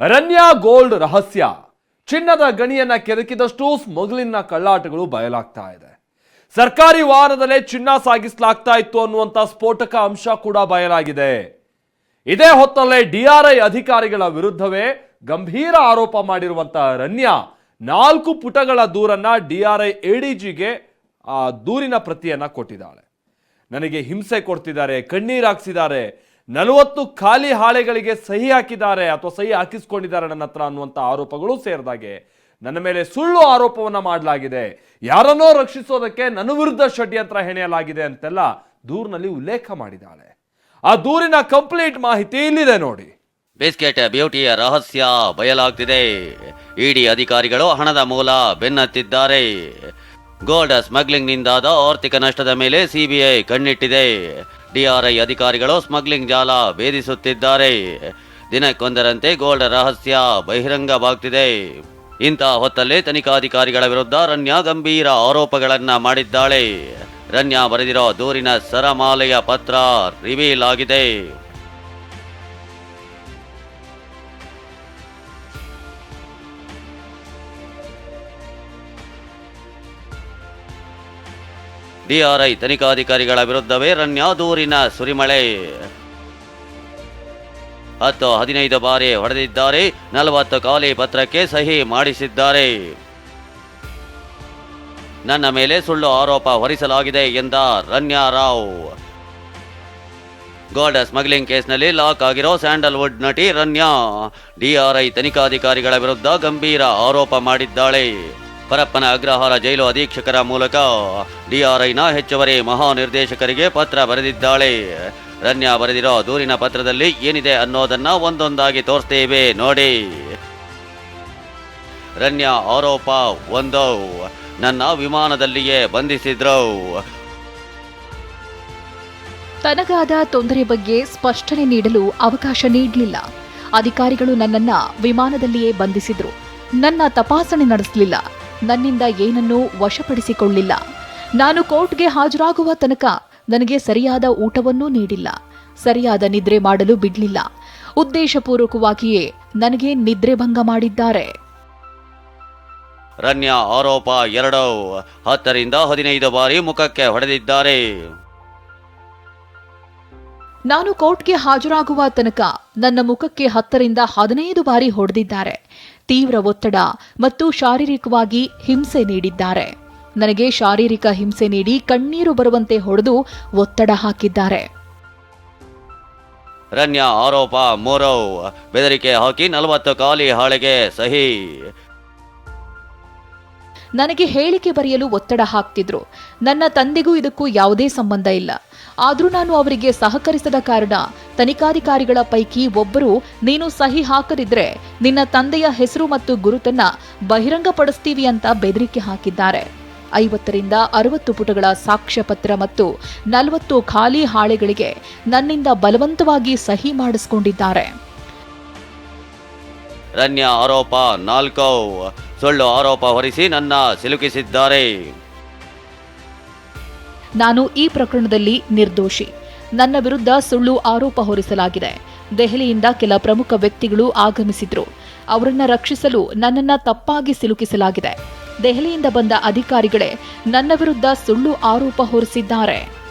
Ranya gold ರಹಸ್ಯ. ಚಿನ್ನದ ಗಣಿಯನ್ನ ಕೆದಕಿದಷ್ಟು ಸ್ಮಗ್ಲಿಂಗ್ನ ಕಳ್ಳಾಟಗಳು ಬಯಲಾಗ್ತಾ ಇದೆ. ಸರ್ಕಾರಿ ವಾಹನದಲ್ಲೇ ಚಿನ್ನ ಸಾಗಿಸಲಾಗ್ತಾ ಇತ್ತು ಅನ್ನುವಂಥ ಸ್ಫೋಟಕ ಅಂಶ ಕೂಡ ಬಯಲಾಗಿದೆ. ಇದೇ ಹೊತ್ತಲ್ಲೇ ಡಿಆರ್ಐ ಅಧಿಕಾರಿಗಳ ವಿರುದ್ಧವೇ ಗಂಭೀರ ಆರೋಪ ಮಾಡಿರುವಂತಹ ರನ್ಯಾ ನಾಲ್ಕು ಪುಟಗಳ ದೂರನ್ನ ಡಿಆರ್ಐ ಎಡಿಜಿಗೆ ಆ, ದೂರಿನ ಪ್ರತಿಯನ್ನ ಕೊಟ್ಟಿದ್ದಾಳೆ. ನನಗೆ ಹಿಂಸೆ ಕೊಡ್ತಿದ್ದಾರೆ ಕಣ್ಣೀರು ಹಾಕ್ಸಿದ್ದಾರೆ ನಲವತ್ತು ಖಾಲಿ ಹಾಳೆಗಳಿಗೆ ಸಹಿ ಹಾಕಿದ್ದಾರೆ ಅಥವಾ ಸಹಿ ಹಾಕಿಸ್ಕೊಂಡಿದ್ದಾರೆ ನನ್ನ ಹತ್ರ ಅನ್ನುವಂಥ ಆರೋಪಗಳು ಸೇರಿದಾಗೆ. ನನ್ನ ಮೇಲೆ ಸುಳ್ಳು ಆರೋಪವನ್ನು ಮಾಡಲಾಗಿದೆ. ಯಾರನ್ನೋ ರಕ್ಷಿಸೋದಕ್ಕೆ ನನ್ನ ವಿರುದ್ಧ ಷಡ್ಯಂತ್ರ ಹೆಣೆಯಲಾಗಿದೆ ಅಂತೆಲ್ಲ ದೂರಿನಲ್ಲಿ ಉಲ್ಲೇಖ ಮಾಡಿದ್ದಾಳೆ. ಆ ದೂರಿನ ಕಂಪ್ಲೀಟ್ ಮಾಹಿತಿ ಇಲ್ಲಿದೆ ನೋಡಿ. ಬಿಸ್ಕೆಟ್ ಬ್ಯೂಟಿಯ ರಹಸ್ಯ ಬಯಲಾಗ್ತಿದೆ. ಇಡಿ ಅಧಿಕಾರಿಗಳು ಹಣದ ಮೂಲ ಬೆನ್ನತ್ತಿದ್ದಾರೆ. ಗೋಲ್ಡ್ ಸ್ಮಗ್ಲಿಂಗ್ನಿಂದಾದ ಆರ್ಥಿಕ ನಷ್ಟದ ಮೇಲೆ ಸಿಬಿಐ ಕಣ್ಣಿಟ್ಟಿದೆ. ಡಿಆರ್ಐ ಅಧಿಕಾರಿಗಳು ಸ್ಮಗ್ಲಿಂಗ್ ಜಾಲ ಭೇದಿಸುತ್ತಿದ್ದಾರೆ. ದಿನಕ್ಕೊಂದರಂತೆ ಗೋಲ್ಡ್ ರಹಸ್ಯ ಬಹಿರಂಗವಾಗ್ತಿದೆ. ಇಂತಹ ಹೊತ್ತಲ್ಲೇ ತನಿಖಾಧಿಕಾರಿಗಳ ವಿರುದ್ಧ ರನ್ಯಾ ಗಂಭೀರ ಆರೋಪಗಳನ್ನ ಮಾಡಿದ್ದಾಳೆ. ರನ್ಯಾ ಬರೆದಿರೋ ದೂರಿನ ಸರಮಾಲೆಯ ಪತ್ರ ರಿವೀಲ್ ಆಗಿದೆ. ಡಿಆರ್ಐ ತನಿಖಾಧಿಕಾರಿಗಳ ವಿರುದ್ಧವೇ ರಣ್ಯ ದೂರಿನ ಸುರಿಮಳೆ. ಹತ್ತು ಹದಿನೈದು ಬಾರಿ ಹೊಡೆದಿದ್ದಾರೆ, ನಲವತ್ತು ಖಾಲಿ ಪತ್ರಕ್ಕೆ ಸಹಿ ಮಾಡಿಸಿದ್ದಾರೆ. ನನ್ನ ಮೇಲೆ ಸುಳ್ಳು ಆರೋಪ ಹೊರಿಸಲಾಗಿದೆ ಎಂದ ರನ್ಯಾ ರಾವ್. ಗೋಲ್ಡ್ ಸ್ಮಗ್ಲಿಂಗ್ ಕೇಸ್ನಲ್ಲಿ ಲಾಕ್ ಆಗಿರೋ ಸ್ಯಾಂಡಲ್ವುಡ್ ನಟಿ ರನ್ಯಾ. ಡಿಆರ್ಐ ತನಿಖಾಧಿಕಾರಿಗಳ ವಿರುದ್ಧ ಗಂಭೀರ ಆರೋಪ ಮಾಡಿದ್ದಾಳೆ. ಪರಪ್ಪನ ಅಗ್ರಹಾರ ಜೈಲು ಅಧೀಕ್ಷಕರ ಮೂಲಕ ಡಿಆರ್ಐನ ಹೆಚ್ಚುವರಿ ಮಹಾನಿರ್ದೇಶಕರಿಗೆ ಪತ್ರ ಬರೆದಿದ್ದಾಳೆ. ರನ್ಯಾ ಬರೆದಿರೋ ದೂರಿನ ಪತ್ರದಲ್ಲಿ ಏನಿದೆ ಅನ್ನೋದನ್ನ ಒಂದೊಂದಾಗಿ ತೋರಿಸ್ತೇವೆ ನೋಡಿ. ರನ್ಯಾ ಆರೋಪ ಒಂದು. ನನ್ನ ವಿಮಾನದಲ್ಲಿಯೇ ಬಂಧಿಸಿದ್ರು. ತನಗಾದ ತೊಂದರೆ ಬಗ್ಗೆ ಸ್ಪಷ್ಟನೆ ನೀಡಲು ಅವಕಾಶ ನೀಡಲಿಲ್ಲ. ಅಧಿಕಾರಿಗಳು ನನ್ನನ್ನ ವಿಮಾನದಲ್ಲಿಯೇ ಬಂಧಿಸಿದ್ರು. ನನ್ನ ತಪಾಸಣೆ ನಡೆಸಲಿಲ್ಲ. ನನ್ನಿಂದ ಏನನ್ನೂ ವಶಪಡಿಸಿಕೊಳ್ಳಿಲ್ಲ. ನಾನು ಕೋರ್ಟ್ಗೆ ಹಾಜರಾಗುವ ತನಕ ನನಗೆ ಸರಿಯಾದ ಊಟವನ್ನೂ ನೀಡಿಲ್ಲ. ಸರಿಯಾದ ನಿದ್ರೆ ಮಾಡಲು ಬಿಡಲಿಲ್ಲ. ಉದ್ದೇಶಪೂರ್ವಕವಾಗಿಯೇ ನನಗೆ ನಿದ್ರೆ ಭಂಗ ಮಾಡಿದ್ದಾರೆ. ರನ್ಯ ಆರೋಪ ಎರಡು. ಹತ್ತರಿಂದ ಹದಿನೈದು ಬಾರಿ ಮುಖಕ್ಕೆ ಹೊಡೆದಿದ್ದಾರೆ. ನಾನು ಕೋರ್ಟ್ಗೆ ಹಾಜರಾಗುವ ತನಕ ನನ್ನ ಮುಖಕ್ಕೆ ಹತ್ತರಿಂದ ಹದಿನೈದು ಬಾರಿ ಹೊಡೆದಿದ್ದಾರೆ. ತೀವ್ರ ಒತ್ತಡ ಮತ್ತು ಶಾರೀರಿಕವಾಗಿ ಹಿಂಸೆ ನೀಡಿದ್ದಾರೆ. ನನಗೆ ಶಾರೀರಿಕ ಹಿಂಸೆ ನೀಡಿ ಕಣ್ಣೀರು ಬರುವಂತೆ ಹೊಡೆದು ಒತ್ತಡ ಹಾಕಿದ್ದಾರೆ. ರನ್ಯ ಆರೋಪ, ಮೂರವ್, ಬೆದರಿಕೆ ಹಾಕಿ ನಲವತ್ತು ಖಾಲಿ ಹಾಳೆಗೆ ಸಹಿ. ನನಗೆ ಹೇಳಿಕೆ ಬರೆಯಲು ಒತ್ತಡ ಹಾಕ್ತಿದ್ರು. ನನ್ನ ತಂದೆಗೂ ಇದಕ್ಕೂ ಯಾವುದೇ ಸಂಬಂಧ ಇಲ್ಲ. ಆದರೂ ನಾನು ಅವರಿಗೆ ಸಹಕರಿಸದ ಕಾರಣ ತನಿಖಾಧಿಕಾರಿಗಳ ಪೈಕಿ ಒಬ್ಬರು ನೀನು ಸಹಿ ಹಾಕದಿದ್ರೆ ನಿನ್ನ ತಂದೆಯ ಹೆಸರು ಮತ್ತು ಗುರುತನ್ನ ಬಹಿರಂಗಪಡಿಸ್ತೀವಿ ಅಂತ ಬೆದರಿಕೆ ಹಾಕಿದ್ದಾರೆ. ಐವತ್ತರಿಂದ ಅರವತ್ತು ಪುಟಗಳ ಸಾಕ್ಷ್ಯಪತ್ರ ಮತ್ತು ನಲವತ್ತು ಖಾಲಿ ಹಾಳೆಗಳಿಗೆ ನನ್ನಿಂದ ಬಲವಂತವಾಗಿ ಸಹಿ ಮಾಡಿಸಿಕೊಂಡಿದ್ದಾರೆ. ರನ್ಯ ಆರೋಪ ನಾಲ್ಕು ಸುಳ್ಳು ಆರೋಪ ಹೊರಿಸಿ ನನ್ನ ಸಿಲುಕಿಸಿದ್ದಾರೆ. ನಾನು ಈ ಪ್ರಕರಣದಲ್ಲಿ ನಿರ್ದೋಷಿ. ನನ್ನ ವಿರುದ್ಧ ಸುಳ್ಳು ಆರೋಪ ಹೊರಿಸಲಾಗಿದೆ. ದೆಹಲಿಯಿಂದ ಕೆಲ ಪ್ರಮುಖ ವ್ಯಕ್ತಿಗಳು ಆಗಮಿಸಿದ್ರು. ಅವರನ್ನ ರಕ್ಷಿಸಲು ನನ್ನನ್ನ ತಪ್ಪಾಗಿ ಸಿಲುಕಿಸಲಾಗಿದೆ. ದೆಹಲಿಯಿಂದ ಬಂದ ಅಧಿಕಾರಿಗಳೇ ನನ್ನ ವಿರುದ್ಧ ಸುಳ್ಳು ಆರೋಪ ಹೊರಿಸಿದ್ದಾರೆ.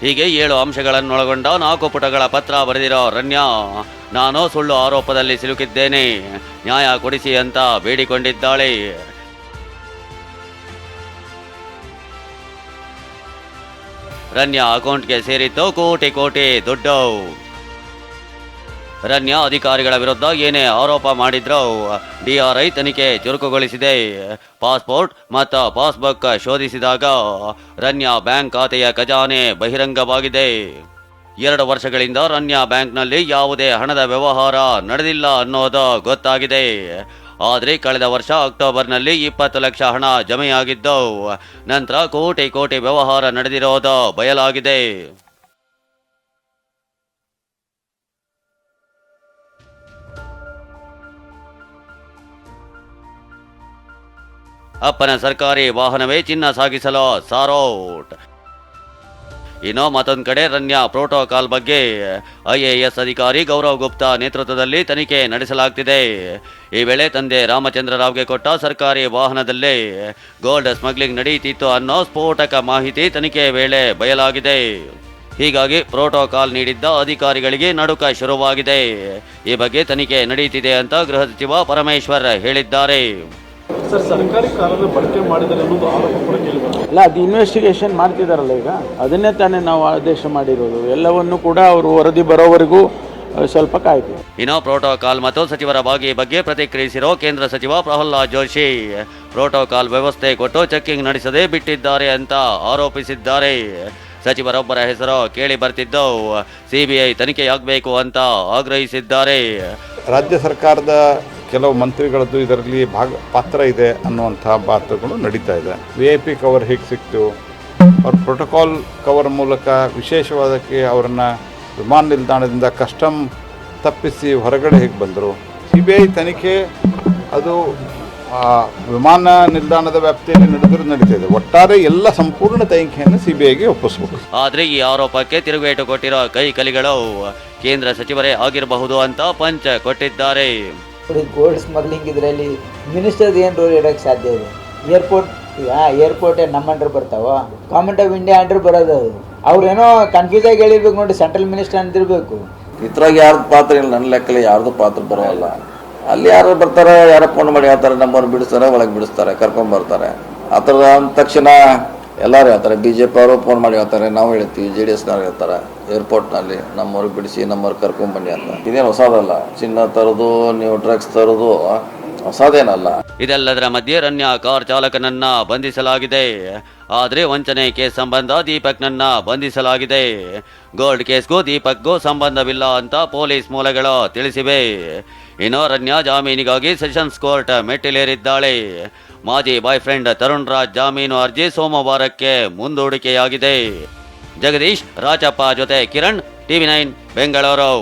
ಹೀಗೆ ಏಳು ಅಂಶಗಳನ್ನೊಳಗೊಂಡ ನಾಲ್ಕು ಪುಟಗಳ ಪತ್ರ ಬರೆದಿರೋ ರಣ್ಯ ನಾನು ಸುಳ್ಳು ಆರೋಪದಲ್ಲಿ ಸಿಲುಕಿದ್ದೇನೆ. ನ್ಯಾಯ ಕೊಡಿಸಿ ಅಂತ ಬೇಡಿಕೊಂಡಿದ್ದಾಳೆ. ರನ್ಯಾ ಅಕೌಂಟ್ಗೆ ಸೇರಿತ್ತು ಕೋಟಿ ಕೋಟಿ ದುಡ್ಡು. ರನ್ಯಾ ಅಧಿಕಾರಿಗಳ ವಿರುದ್ಧ ಏನೇ ಆರೋಪ ಮಾಡಿದ್ರೂ ಡಿಆರ್ಐ ತನಿಖೆ ಚುರುಕುಗೊಳಿಸಿದೆ. ಪಾಸ್ಪೋರ್ಟ್ ಮತ್ತು ಪಾಸ್ಬುಕ್ ಶೋಧಿಸಿದಾಗ ರನ್ಯ ಬ್ಯಾಂಕ್ ಖಾತೆಯ ಖಜಾನೆ ಬಹಿರಂಗವಾಗಿದೆ. ಎರಡು ವರ್ಷಗಳಿಂದ ರನ್ಯ ಬ್ಯಾಂಕ್ನಲ್ಲಿ ಯಾವುದೇ ಹಣದ ವ್ಯವಹಾರ ನಡೆದಿಲ್ಲ ಅನ್ನೋದು ಗೊತ್ತಾಗಿದೆ. ಆದರೆ ಕಳೆದ ವರ್ಷ ಅಕ್ಟೋಬರ್ನಲ್ಲಿ ಇಪ್ಪತ್ತು ಲಕ್ಷ ಹಣ ಜಮೆಯಾಗಿದ್ದು. ನಂತರ ಕೋಟಿ ಕೋಟಿ ವ್ಯವಹಾರ ನಡೆದಿರೋದು ಬಯಲಾಗಿದೆ. ಅಪ್ಪನ ಸರ್ಕಾರಿ ವಾಹನವೇ ಚಿನ್ನ ಸಾಗಿಸಲು ಸಾರೋಟ್. ಇನ್ನು ಮತ್ತೊಂದು ಕಡೆ ರನ್ಯ ಪ್ರೋಟೋಕಾಲ್ ಬಗ್ಗೆ ಐಎಎಸ್ ಅಧಿಕಾರಿ ಗೌರವ್ ಗುಪ್ತಾ ನೇತೃತ್ವದಲ್ಲಿ ತನಿಖೆ ನಡೆಸಲಾಗ್ತಿದೆ. ಈ ವೇಳೆ ತಂದೆ ರಾಮಚಂದ್ರ ರಾವ್ಗೆ ಕೊಟ್ಟ ಸರ್ಕಾರಿ ವಾಹನದಲ್ಲಿ ಗೋಲ್ಡ್ ಸ್ಮಗ್ಲಿಂಗ್ ನಡೆಯುತ್ತಿತ್ತು ಅನ್ನೋ ಸ್ಫೋಟಕ ಮಾಹಿತಿ ತನಿಖೆ ವೇಳೆ ಬಯಲಾಗಿದೆ. ಹೀಗಾಗಿ ಪ್ರೋಟೋಕಾಲ್ ನೀಡಿದ್ದ ಅಧಿಕಾರಿಗಳಿಗೆ ನಡುಕ ಶುರುವಾಗಿದೆ. ಈ ಬಗ್ಗೆ ತನಿಖೆ ನಡೆಯುತ್ತಿದೆ ಅಂತ ಗೃಹ ಸಚಿವ ಪರಮೇಶ್ವರ್ ಹೇಳಿದ್ದಾರೆ. ಸರ್ ಸರ್ಕಾರಿ ಕಾರನ್ನು ಬಳಕೆ ಮಾಡಿದರೆ ಅನ್ನೋದು ಆರೋಪ ಕೂಡ ಅಲ್ಲ ಅದು ಇನ್ವೆಸ್ಟಿಗೇಷನ್ ಮಾಡ್ತಿದ್ದಾರಲ್ಲ ಈಗ? ಅದನ್ನೇ ತಾನೇ ನಾವು ಆದೇಶ ಮಾಡಿರೋದು. ಎಲ್ಲವನ್ನು ಕೂಡ ಅವರು ವರದಿ ಬರೋವರೆಗೂ ಸ್ವಲ್ಪ ಕಾಯ್ತು ಇನ್ನೋ ಪ್ರೋಟೋಕಾಲ್ ಮತ್ತು ಸಚಿವರ ಬಾಗಿ ಬಗ್ಗೆ ಪ್ರತಿಕ್ರಿಯಿಸಿರೋ ಕೇಂದ್ರ ಸಚಿವ ಪ್ರಹ್ಲಾದ್ ಜೋಶಿ. ಪ್ರೋಟೋಕಾಲ್ ವ್ಯವಸ್ಥೆ ಕೊಟ್ಟು ಚೆಕ್ಕಿಂಗ್ ನಡೆಸದೆ ಬಿಟ್ಟಿದ್ದಾರೆ ಅಂತ ಆರೋಪಿಸಿದ್ದಾರೆ. ಸಚಿವರೊಬ್ಬರ ಹೆಸರು ಕೇಳಿ ಬರ್ತಿದ್ದು ಸಿಬಿಐ ತನಿಖೆಯಾಗಬೇಕು ಅಂತ ಆಗ್ರಹಿಸಿದ್ದಾರೆ. ರಾಜ್ಯ ಸರ್ಕಾರದ ಕೆಲವು ಮಂತ್ರಿಗಳದ್ದು ಇದರಲ್ಲಿ ಭಾಗ, ಪಾತ್ರ ಇದೆ ಅನ್ನುವಂಥ ಮಾತುಗಳು ನಡೀತಾ ಇದೆ. ವಿ ಐ ಪಿ ಕವರ್ ಹೇಗೆ ಸಿಕ್ತು? ಅವ್ರ ಪ್ರೋಟೋಕಾಲ್ ಕವರ್ ಮೂಲಕ ವಿಶೇಷವಾದಕ್ಕೆ ಅವರನ್ನು ವಿಮಾನ ನಿಲ್ದಾಣದಿಂದ ಕಸ್ಟಮ್ ತಪ್ಪಿಸಿ ಹೊರಗಡೆ ಹೇಗೆ ಬಂದರು? ಸಿ ಬಿ ಐ ತನಿಖೆ, ಅದು ವಿಮಾನ ನಿಲ್ದಾಣದ ವ್ಯಾಪ್ತಿಯಲ್ಲಿ ನಡೆದರೂ ಇದೆ. ಒಟ್ಟಾರೆ ಎಲ್ಲ ಸಂಪೂರ್ಣ ತನಿಖೆಯನ್ನು ಸಿ ಬಿ ಐಗೆ ಆದರೆ ಈ ಆರೋಪಕ್ಕೆ ತಿರುಗೇಟು ಕೊಟ್ಟಿರೋ ಕೈ ಕಲಿಗಳು ಕೇಂದ್ರ ಸಚಿವರೇ ಆಗಿರಬಹುದು ಅಂತ ಪಂಚ ಕೊಟ್ಟಿದ್ದಾರೆ. ನೋಡಿ ಗೋಲ್ಡ್ ಸ್ಮಗ್ಲಿಂಗ್ ಇದರಲ್ಲಿ ಮಿನಿಸ್ಟರ್ದು ಏನು ರೋಲ್ ಇಡೋಕ್ಕೆ ಸಾಧ್ಯ ಇದೆ? ಏರ್ಪೋರ್ಟ್ ಈಗ ಏರ್ಪೋರ್ಟ್ ನಮ್ಮ ಅಂಡ್ರ ಬರ್ತಾವ? ಗೌರ್ಮೆಂಟ್ ಆಫ್ ಇಂಡಿಯಾ ಅಂಡ್ರ ಬರೋದು ಅದು. ಅವ್ರೇನೋ ಕನ್ಫ್ಯೂಸ್ ಆಗಿ ಹೇಳಿರ್ಬೇಕು ನೋಡಿ ಸೆಂಟ್ರಲ್ ಮಿನಿಸ್ಟರ್ ಅಂತಿರ್ಬೇಕು. ಇದ್ರಾಗ ಯಾರ್ದು ಪಾತ್ರ ಇಲ್ಲ ನನ್ನ ಲೆಕ್ಕಲ್ಲಿ ಯಾರ್ದು ಪಾತ್ರ ಬರೋಲ್ಲ. ಅಲ್ಲಿ ಯಾರು ಬರ್ತಾರೆ, ಯಾರೋ ಫೋನ್ ಮಾಡಿ ಹೇಳ್ತಾರೆ, ನಮ್ಮವ್ರು ಬಿಡಿಸ್ತಾರೆ, ಒಳಗೆ ಬಿಡಿಸ್ತಾರೆ, ಕರ್ಕೊಂಡ್ ಬರ್ತಾರೆ. ಆ ಥರದ ಅಂದ ತಕ್ಷಣ ಎಲ್ಲರೂ ಹೇಳ್ತಾರೆ ಬಿ ಜೆ ಪಿ ಅವರು ಫೋನ್ ಮಾಡಿ ಹೇಳ್ತಾರೆ, ನಾವು ಹೇಳ್ತೀವಿ ಜೆ ಡಿ ಎಸ್ನವ್ರು ಹೇಳ್ತಾರೆ. ಏರ್ಪೋರ್ಟ್ನಲ್ಲಿ ನಮ್ಮವ್ರಿಗೆ ಬಿಡಿಸಿ ನಮ್ಮವ್ರಿಗೆ ಕರ್ಕೊಂಡ್ ಬನ್ನಿ ಅಂತ. ಇದೇನು ಹೊಸದಲ್ಲ? ಚಿನ್ನ ತರೋದು, ನೀವು ಡ್ರಗ್ಸ್ ತರೋದು, ಹೊಸದೇನಲ್ಲ? ಇದೆಲ್ಲದರ ಮಧ್ಯೆ ರನ್ಯ ಕಾರ್ ಚಾಲಕನನ್ನ ಬಂಧಿಸಲಾಗಿದೆ. ಆದ್ರೆ ವಂಚನೆ ಕೇಸ್ ಸಂಬಂಧ ದೀಪಕ್ನನ್ನ ಬಂಧಿಸಲಾಗಿದೆ. ಗೋಲ್ಡ್ ಕೇಸ್ಗೂ ದೀಪಕ್ಗೂ ಸಂಬಂಧವಿಲ್ಲ ಅಂತ ಪೊಲೀಸ್ ಮೂಲಗಳು ತಿಳಿಸಿವೆ. ಇನ್ನು ರನ್ಯ ಜಾಮೀನಿಗಾಗಿ ಸೆಷನ್ಸ್ ಕೋರ್ಟ್ ಮೆಟ್ಟಿಲೇರಿದ್ದಾಳೆ. ಮಾಜಿ ಬಾಯ್ ಫ್ರೆಂಡ್ ತರುಣ್ ರಾಜ್ ಜಾಮೀನು ಅರ್ಜಿ ಸೋಮವಾರಕ್ಕೆ ಮುಂದೂಡಿಕೆಯಾಗಿದೆ. ಜಗದೀಶ್ ರಾಜಪ್ಪ ಜೊತೆ ಕಿರಣ್ ಟಿವಿ ನೈನ್ ಬೆಂಗಳೂರು.